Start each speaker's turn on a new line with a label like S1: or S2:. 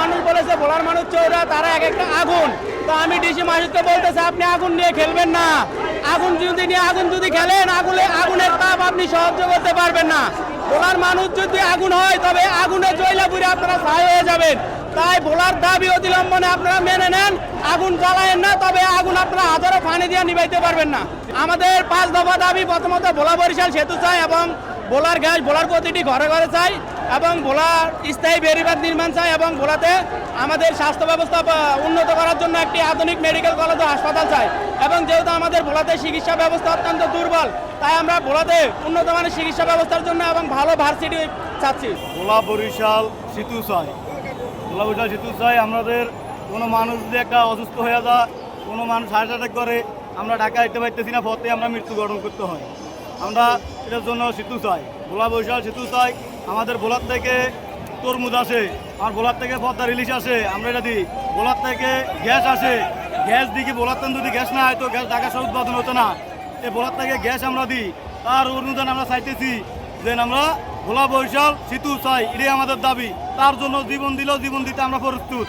S1: মানুষ বলেছে ভোলার মানুষ চৌরা তারা এক একটা আগুন। তো আমি ডিসি মাসুদকে বলতেছে, আপনি আগুন নিয়ে খেলবেন না। আগুন যদি নিয়ে, আগুন যদি খেলেন, আগুনে, আগুনের তাপ আপনি সহ্য করতে পারবেন না। ভোলার মানুষ যদি আগুন হয়, তবে আগুনে জয়লা পুরে আপনারা ছাই হয়ে যাবেন। তাই ভোলার দাবি অতিলম্বনে আপনারা মেনে নেন, আগুন জ্বালায়েন না, তবে আগুন আপনারা হাজারো ফানি দিয়ে নিভাইতে পারবেন না। আমাদের পাঁচ দফা দাবি, প্রথমত ভোলা বরিশাল সেতু চাই এবং ভোলার গ্যাস ভোলার প্রতিটি ঘরে ঘরে চাই। এবং ভোলার স্থায়ী বেরিবাদ নির্মাণ চাই এবং ভোলাতে আমাদের স্বাস্থ্য ব্যবস্থা উন্নত করার জন্য একটি আধুনিক মেডিকেল কলেজ ও হাসপাতাল চাই। এবং যেহেতু আমাদের ভোলাতে চিকিৎসা ব্যবস্থা অত্যন্ত দুর্বল, তাই আমরা ভোলাতে উন্নত মানের চিকিৎসা ব্যবস্থার জন্য এবং ভালো ভার্সিটি চাচ্ছি।
S2: ভোলা বরিশাল সেতু চাই। ভোলা বরিশাল সেতু চাই, আমাদের কোনো মানুষ যদি একটা অসুস্থ হয়ে যায়, কোনো মানুষ হার্ট অ্যাটাক করে, আমরা ঢাকা যেতে পারতেছি না, পথে আমরা মৃত্যুবরণ করতে হয়। আমরা এটার জন্য সেতু চাই। ভোলা বরিশাল সেতু চাই আমাদের বোলার থেকে তরমুজ আসে, আর বোলার থেকে পদ্মা রিলিজ আসে, আমরা এটা দিই। বোলার থেকে গ্যাস আসে, গ্যাস দিকে থেকে যদি গ্যাস না হয় তো গ্যাস ঢাকা সহ উৎপাদন হতো না। এই বোলার থেকে গ্যাস আমরা দিই, তার অনুদান আমরা চাইতেছি, যে আমরা ভোলা বরিশাল, সেতু চাই এটাই আমাদের দাবি। তার জন্য জীবন দিলেও জীবন দিতে আমরা প্রস্তুত।